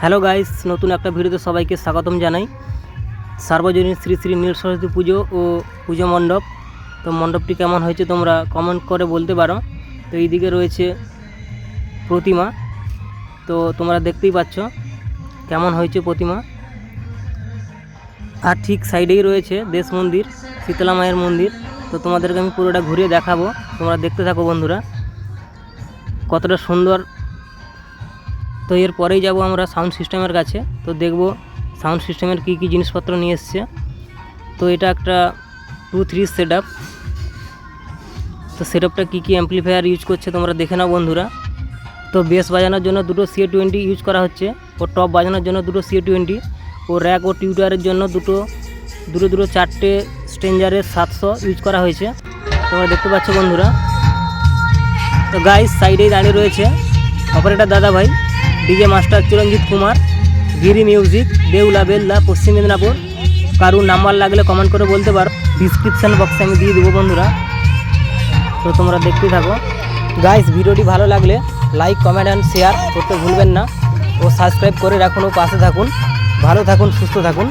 Hello guys, নতুন একটা ভিডিওতে সবাইকে স্বাগতম জানাই। সার্বজনীন শ্রী শ্রী নীল সরস্বতী পুজো ও পুজো মণ্ডপ। তো মণ্ডপটি কেমন হয়েছে তোমরা কমেন্ট করে বলতে পারো। তো এইদিকে রয়েছে প্রতিমা। তো তোমরা দেখতেই পাচ্ছ কেমন হয়েছে প্রতিমা। আর ঠিক সাইডেই রয়েছে দেশ মন্দির, শীতলা মায়ের মন্দির। তো তোমাদেরকে আমি পুরোটা ঘুরিয়ে দেখাবো। তোমরা দেখতে থাকো বন্ধুরা। কতটা সুন্দর তো এরপরেই যাব আমরা সাউন্ড সিস্টেমের কাছে। তো দেখব সাউন্ড সিস্টেমের কী কী জিনিসপত্র নিয়ে এসছে। তো এটা একটা টু থ্রি সেট আপ তো সেটআপটা কী কী অ্যাম্পলিফায়ার ইউজ করছে তোমরা দেখে নাও বন্ধুরা। তো বেস বাজানোর জন্য দুটো সি টোয়েন্টি ইউজ করা হচ্ছে। ও টপ বাজানোর জন্য দুটো সি টোয়েন্টি ও র্যাক ও টিউটারের জন্য দুটো দুটো দুটো চারটে স্ট্রেঞ্জারের সাতশো ইউজ করা হয়েছে। তোমরা দেখতে পাচ্ছ বন্ধুরা। তো গাইস সাইডেই দাঁড়িয়ে রয়েছে। অপারেটার দাদা ভাই DJ master Chiranjit Kumar, Giri music, Behula বেল্লা, পশ্চিম মেদিনীপুর। কারুর নাম্বার লাগলে কমেন্ট করে বলতে পারো। ডিসক্রিপশান বক্সে আমি দিয়ে দেবো বন্ধুরা। তো তোমরা দেখতে থাকো। গাইস ভিডিওটি ভালো লাগলে লাইক কমেন্ট অ্যান্ড শেয়ার করতে ভুলবেন না। ও সাবস্ক্রাইব করে রাখুন ও পাশে থাকুন। ভালো থাকুন, সুস্থ থাকুন।